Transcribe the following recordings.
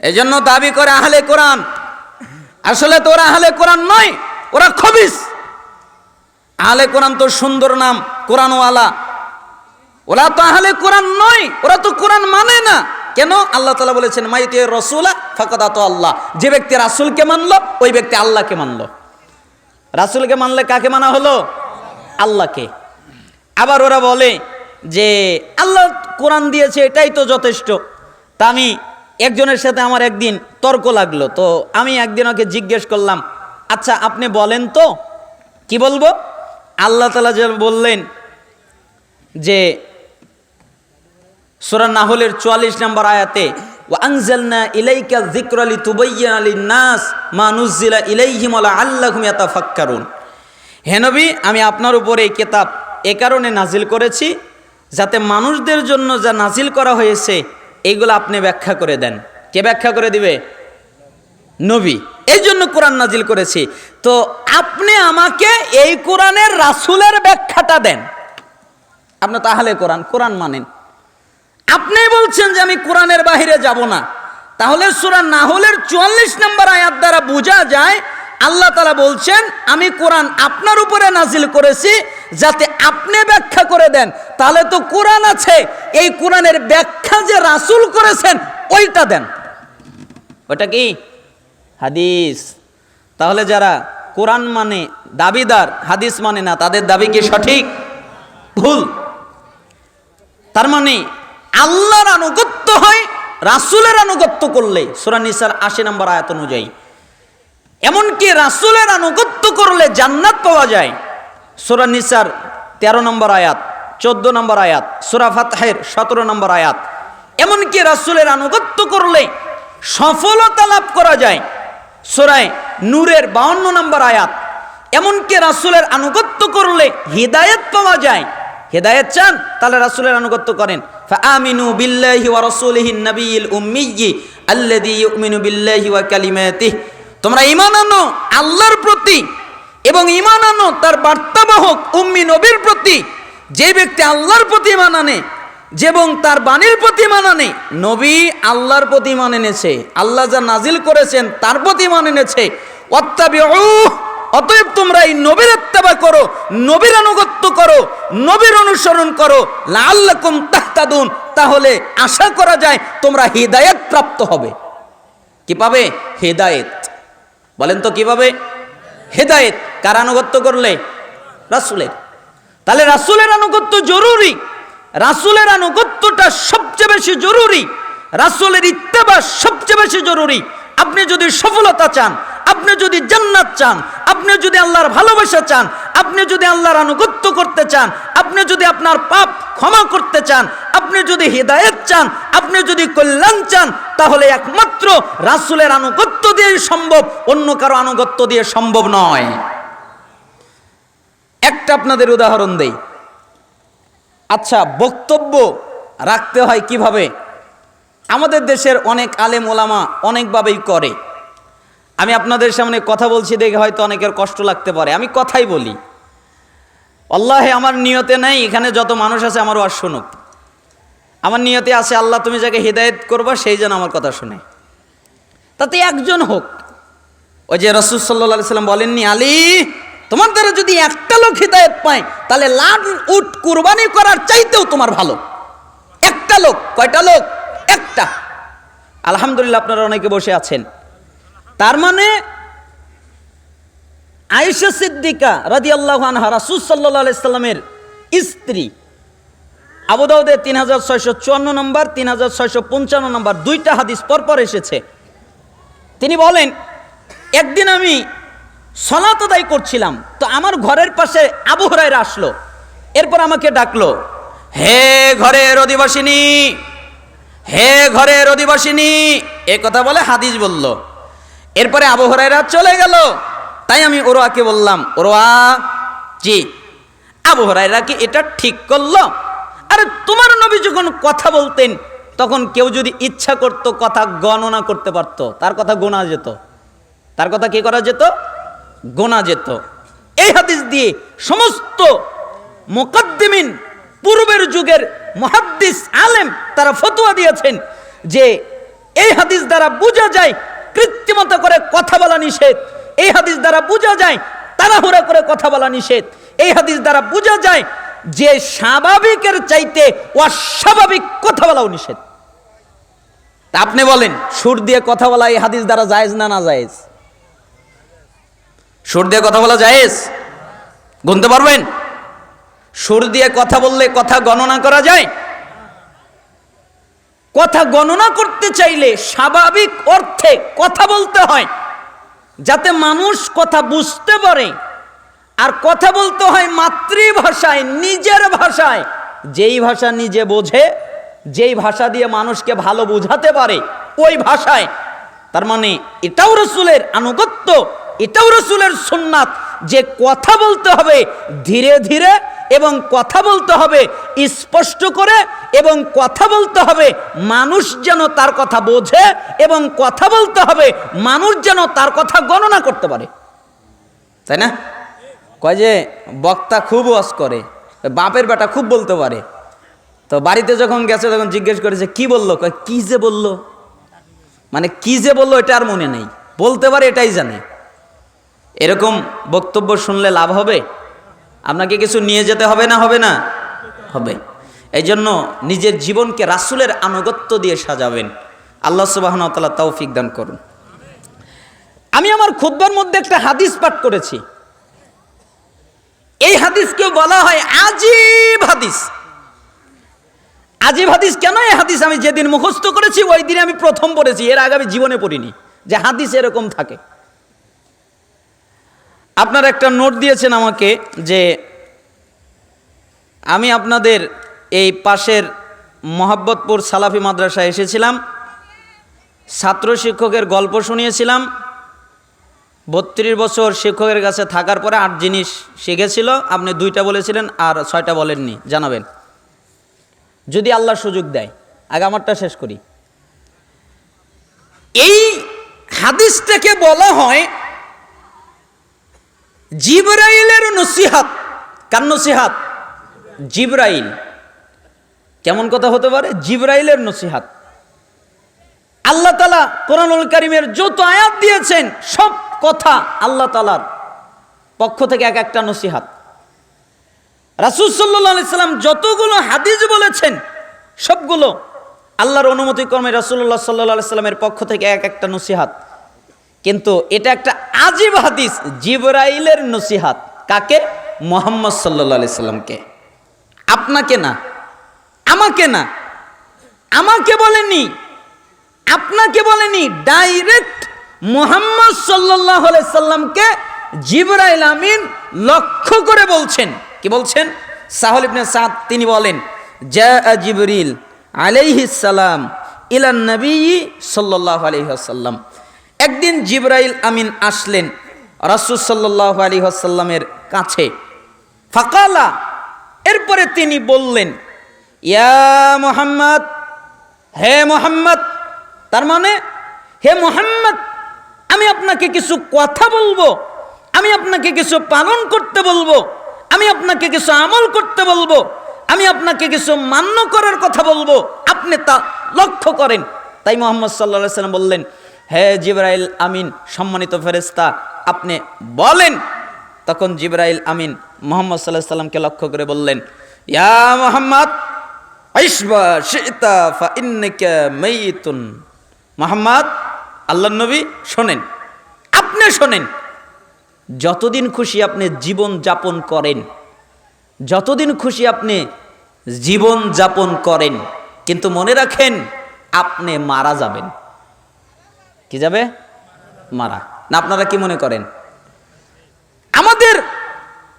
এজন্য দাবি করে আহলে কোরআন। আসলে তো ওরা আহলে কোরআন নয়, ওরা খবিস। আহলে কোরআন তো সুন্দর নাম, কোরআনওয়ালা। ওরা তো আহলে কোরআন নয়, ওরা তো কোরআন মানে না। কেন? আল্লাহ তালা বলেছেন মাইতে রসুলা ফাঁকদা তো আল্লাহ। যে ব্যক্তি রাসুলকে মানলো, ওই ব্যক্তি আল্লাহকে মানলো। রাসুলকে মানলে কাকে মানা হলো? আল্লাহকে। আবার ওরা বলে যে, আল্লাহ কোরআন দিয়েছে, এটাই তো যথেষ্ট। তা আমি একজনের সাথে আমার একদিন তর্ক লাগল, তো আমি একদিন ওকে জিজ্ঞেস করলাম আচ্ছা আপনি বলেন তো, কি বলব? আল্লাহ তালা যে বললেন যে, সুরা নাহলের চুয়াল্লিশ নম্বর আয়াতে ওয়াংজালনা ইলাইকা যিকরালি তুবাইয়ানা লিন-নাস মা নুজিলা ইলাইহিম ওয়া লাআল্লাহুম ইয়াতাফাক্কারুন। হে নবী, আমি আপনার উপরে এই কিতাব এ কারণে নাজিল করেছি, যাতে মানুষদের জন্য যা নাজিল করা হয়েছে এইগুলো আপনি ব্যাখ্যা করে দেন। কে ব্যাখ্যা করে দিবে? নবী। এই জন্য কোরআন নাজিল করেছি। তো আপনি আমাকে এই কোরআনের রাসূলের ব্যাখ্যাটা দেন। আপনি তাহলে কোরআন কোরআন মানেন। আপনি বলছেন যে আমি কোরআনের বাহিরে যাব না। তাহলে সুরা নাহলের চুয়াল্লিশ নম্বর আয়াত দ্বারা বোঝা যায়, আল্লাহ তালা বলছেন, আমি কোরআন আপনার উপরে নাজিল করেছি যাতে আপনি ব্যাখ্যা করে দেন, তাহলে তো কোরআন আছে। এই কোরআনের ব্যাখ্যা যে রাসূল করেছেন, ওইটা দেন। ওটা কি? হাদিস। তাহলে যারা কোরআন মানে দাবিদার, হাদিস মানে না, তাদের দাবি কি সঠিক? ভুল। তার মানে আল্লাহর আনুগত্য হয়, রাসূলের আনুগত্য করলে। সূরা নিসার আশি নম্বর আয়াত অনুযায়ী। এমনকি রাসূলের আনুগত্য করলে জান্নাত পাওয়া যায়। সূরা নিসার তেরো নম্বর আয়াত, চোদ্দ নম্বর আয়াত, সূরা ফাতহের সতেরো নম্বর আয়াত। এমনকি রাসূলের আনুগত্য করলে সফলতা লাভ করা যায়। সূরায় নূরের বাউন্ন নম্বর আয়াত, এমনকি রাসূলের আনুগত্য করলে হিদায়াত পাওয়া যায়। হেদায়েত চান? তাহলে রাসুলের আনুগত্য করেন। ওয়া রাসূলিহি নবিয়িল উম্মিয়্যি আল্লাযী ইউমিনু বিল্লাহি ওয়া কালিমাতিহি। তোমরা ঈমান আনো আল্লাহর প্রতি এবং ঈমান আনো তার বার্তাবাহক উম্মি নবীর প্রতি যে ব্যক্তি আল্লাহর প্রতি ঈমান আনে যেবং তার বাণীর প্রতি ঈমান আনে, নবী আল্লাহর প্রতি ঈমান এনেছে, আল্লাহ যা নাজিল করেছেন তার প্রতি ঈমান এনেছে। অত্তাবিউ অতএব তোমরা এই নবীর ইত্তেবা করো, নবীর আনুগত্য করো, নবীর অনুসরণ করো। লাআল্লাকুম তাহতাদুন, তাহলে আশা করা যায় তোমরা হিদায়াত প্রাপ্ত হবে। কি পাবে? হেদায়েত। বলেন তো কীভাবে হেদায়েত। কার আনুগত্য করলে? রাসূলের। তাহলে রাসূলের আনুগত্য জরুরি। রাসূলের আনুগত্যটা সবচেয়ে বেশি জরুরি। রাসূলের ইত্তেবা সবচেয়ে বেশি জরুরি। আপনি যদি সফলতা চান, আপনি যদি জান্নাত চান, আপনি যদি আল্লাহর ভালোবাসা চান, আপনি যদি আল্লাহর আনুগত্য করতে চান, আপনি যদি আপনার পাপ ক্ষমা করতে চান, আপনি যদি হৃদায়ত চান, আপনি যদি কল্যাণ চান, তাহলে একমাত্র রাসুলের আনুগত্য দিয়ে সম্ভব, অন্য কারও আনুগত্য দিয়ে সম্ভব নয়। একটা আপনাদের উদাহরণ দেই। আচ্ছা বক্তব্য রাখতে হয় কীভাবে? আমাদের দেশের অনেক আলেম ওলামা অনেকভাবেই করে। আমি আপনাদের সামনে কথা বলছি দেখে হয়তো অনেকের কষ্ট লাগতে পারে। আমি কথাই বলি। আল্লাহে আমার নিয়তে নেই, এখানে যত মানুষ আছে আমার ওয়াজ শুনুক। আমার নিয়তে আছে, আল্লাহ তুমি যাকে হৃদায়ত করবা, সেই যেন আমার কথা শুনে। তাতে একজন হোক। ওই যে রসুল সাল্লা সাল্লাম বলেননি, আলী তোমার দ্বারা যদি একটা লোক হৃদায়ত পায়, তাহলে লাভ উট কুরবানি করার চাইতেও তোমার ভালো। একটা লোক, কয়টা লোক? একটা। আলহামদুলিল্লাহ আপনারা অনেকে বসে আছেন। তার মানে আয়েশা সিদ্দিকা রাদি আল্লাহ আনহা, রাসুল সাল্লাহ সাল্লামের স্ত্রী। আবুদাউদে তিন হাজার ছয়শো চুয়ান্ন নম্বর, তিন হাজার ছয়শো পঞ্চান্ন নম্বর, দুইটা হাদিস পরপর এসেছে। তিনি বলেন, একদিন আমি সলাত আদায় করছিলাম। তো আমার ঘরের পাশে আবু হরাইরা আসলো। এরপর আমাকে ডাকলো, হে ঘরের অধিবাসিনী, হে ঘরের অধিবাসিনী। এ কথা বলে হাদিস বলল। এরপরে আবু হরাইরা চলে গেল। তাই আমি ওরোয়াকে বললাম ওরোয়া জি। আবু হরাইরা কি এটা ঠিক করল? আরে, তোমার নবী যখন কথা বলতেন, তখন কেউ যদি ইচ্ছা করত, কথা গণনা করতে পারতো। তার কথা গোনা যেত। তার কথা কি করা যেত? গোনা যেত। এই হাদিস দিয়ে সমস্ত মোকদ্দিমিন পূর্বের যুগের মহাদ্দিস আলেম তারা ফতোয়া দিয়েছেন যে এই হাদিস দ্বারা বোঝা যায় কৃত্রিমতা করে কথা বলা নিষেধ। এই হাদিস দ্বারা বোঝা যায় তাড়াহুড়া করে কথা বলা নিষেধ। এই হাদিস দ্বারা বোঝা যায় যে স্বাভাবিকের চাইতে অস্বাভাবিক কথা বলাও নিষেধ। আপনি বলেন, সুর দিয়ে কথা বলা এই হাদিস দ্বারা জায়েজ না না জায়েজ? সুর দিয়ে কথা বলা জায়েজ? গুনতে পারবেন? সুর দিয়ে কথা বললে কথা গণনা করা যায়। কথা গণনা করতে চাইলে স্বাভাবিক অর্থে কথা বলতে হয়। যাতে মানুষ কথা বুঝতে পারে। আর কথা বলতে হয় মাতৃভাষায়, নিজের ভাষায়। যেই ভাষা নিজে বোঝে, যেই ভাষা দিয়ে মানুষকে ভালো বোঝাতে পারে, ওই ভাষায়। তার মানে এটাও রসুলের আনুগত্য। এটাও রসুলের সুন্নাত যে কথা বলতে হবে ধীরে ধীরে এবং কথা বলতে হবে স্পষ্ট করে এবং কথা বলতে হবে মানুষ যেন তার কথা বোঝে এবং কথা বলতে হবে মানুষ যেন তার কথা গণনা করতে পারে। তাই না? কয় যে বক্তা খুব ওয়াজ করে, বাপের বেটা খুব বলতে পারে। তো বাড়িতে যখন গেছে তখন জিজ্ঞেস করেছে কি বলল? কয়, কি যে বলল? মানে কি যে বলল এটা আর মনে নেই। বলতে পারে এটাই জানে। এরকম বক্তব্য শুনলে লাভ হবে? আপনাকে কিছু নিয়ে যেতে হবে না হবে না? হবে। এই জন্য নিজের জীবনকে রাসুলের আনুগত্য দিয়ে সাজাবেন। আল্লাহ সুবাহনতালা তৌফিক দান করুন। আমি আমার খুদ্বার মধ্যে একটা হাদিস পাঠ করেছি। এই হাদিসকে বলা হয় আজীব হাদিস। আজীব হাদিস কেন এই হাদিস আমি যেদিন মুখস্থ করেছি, ওই দিনে আমি প্রথম পড়েছি। এর আগে আমি জীবনে পড়িনি। যে হাদিস এরকম থাকে। আপনারা একটা নোট দিয়েছেন আমাকে যে আমি আপনাদের এই পাশের মোহাব্বতপুর সালাফি মাদ্রাসায় এসেছিলাম, ছাত্র শিক্ষকের গল্প শুনিয়েছিলাম, বত্রিশ বছর শিক্ষকের কাছে থাকার পরে আট জিনিস শিখেছিল, আপনি দুইটা বলেছিলেন আর ছয়টা বলেননি, জানাবেন। যদি আল্লাহ সুযোগ দেয়, আগে আমারটা শেষ করি। এই হাদিসটাকে বলা হয় জিবরাইলের নসিহাত, কার নসিহাত? জিবরাইল। কেমন কথা হতে পারে? জিবরাইলের নসিহাত। আল্লাহ তালা কোরআনুল করিমের যত আয়াত দিয়েছেন, সব কথা আল্লাহ তালার পক্ষ থেকে এক একটা নসিহাত। রাসুল সাল্লাম যতগুলো হাদিস বলেছেন, সবগুলো আল্লাহর অনুমতি কর্মে রাসুল্লাহ সাল্লাহ সাল্লামের পক্ষ থেকে এক একটা নসিহাত। কিন্তু এটা একটা আজীব হাদিস, জিবরাইলের নসিহাত। কাকে? মোহাম্মদ সাল্লাহ সাল্লামকে। আপনাকে না, আমাকে না, আমাকে বলেনি আপনাকে বলেনি ডাইরেক্ট মোহাম্মদ সাল্লাহ সাল্লামকে জিবরাইল আমিন লক্ষ্য করে বলছেন। কি বলছেন? সাহল সাদ, তিনি বলেন জিবরিল আলাইহিস ইলান নবী সাল্লাল্লাহু আলাইহি ওয়াসাল্লাম। একদিন জিবরাইল আমিন আসলেন রাসূল সাল্লাল্লাহু আলাইহি ওয়াসাল্লামের কাছে। ফাকালা, এরপরে তিনি বললেন, ইয়া মোহাম্মদ, হে মোহাম্মদ, তার মানে হে মোহাম্মদ, আমি আপনাকে কিছু কথা বলব, আমি আপনাকে কিছু পালন করতে বলব, আমি আপনাকে কিছু আমল করতে বলব, আমি আপনাকে কিছু মান্য করার কথা বলব, আপনি তা লক্ষ্য করেন। তাই মোহাম্মদ সাল্লা সাল্লাম বললেন হে জিবরাইল আমিন, সম্মানিত ফেরেস্তা আপনি বলেন। তখন জিবরাইল আমিন মোহাম্মদ সাল্লাহ সাল্লামকে লক্ষ্য করে বললেন, ইয়া মোহাম্মদ মোহাম্মদ আল্লাহ নবী শোনেন, আপনি শোনেন, যতদিন খুশি আপনি জীবন যাপন করেন, যতদিন খুশি আপনি জীবন যাপন করেন, কিন্তু মনে রাখেন আপনি মারা যাবেন। কি যাবে? মারা। না, আপনারা কি মনে করেন? আমাদের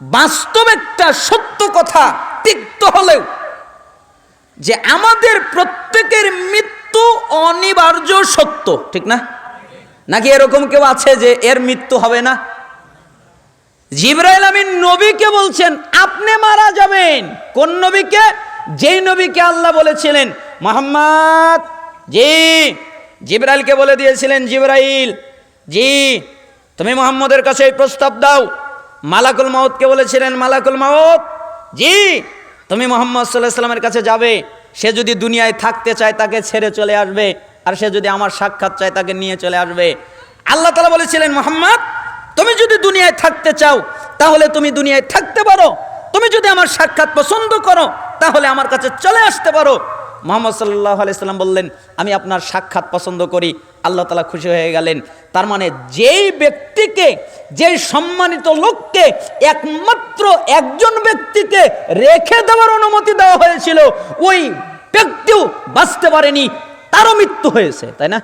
বাস্তব একটা সত্য কথা তিক্ত হলেও যে আমাদের প্রত্যেকের মৃত্যু অনিবার্য সত্য, ঠিক না? নাকি এরকম কেউ আছে যে এর মৃত্যু হবে না? জিব্রাইল আমিন নবীকে বলছেন, আপনি মারা যাবেন। কোন নবীকে? যেই নবীকে আল্লাহ বলেছিলেন, মোহাম্মদ, জি। জিব্রাইলকে বলে দিয়েছিলেন, জিব্রাইল, জি, তুমি মোহাম্মদের কাছে এই প্রস্তাব দাও। মালাকুল মাউতকে বলেছিলেন, মালাকুল মাউত, জি, তুমি মোহাম্মদ সাল্লাহ সাল্লামের কাছে যাবে। সে যদি দুনিয়ায় থাকতে চায় তাকে ছেড়ে চলে আসবে আর সে যদি আমার সাক্ষাৎ চায় তাকে নিয়ে চলে আসবে। আল্লাহ তালা বলেছিলেন, মোহাম্মদ, তুমি যদি দুনিয়ায় থাকতে চাও, তাহলে তুমি দুনিয়ায় থাকতে পারো। তুমি যদি আমার সাক্ষাৎ পছন্দ করো, তাহলে আমার কাছে চলে আসতে পারো। মোহাম্মদ সাল্লাহ আলাইসাল্লাম বললেন, আমি আপনার সাক্ষাৎ পছন্দ করি। আল্লাহ তালা খুশি হয়ে গেলেন। তার মানে যেই ব্যক্তিকে, যেই সম্মানিত লোককে একমাত্র একজন ব্যক্তিকে রেখে দেওয়ার অনুমতি দেওয়া হয়েছিল, ওই ব্যক্তিও বাঁচতে পারেনি, তারও মৃত্যু হয়েছে, তাই না?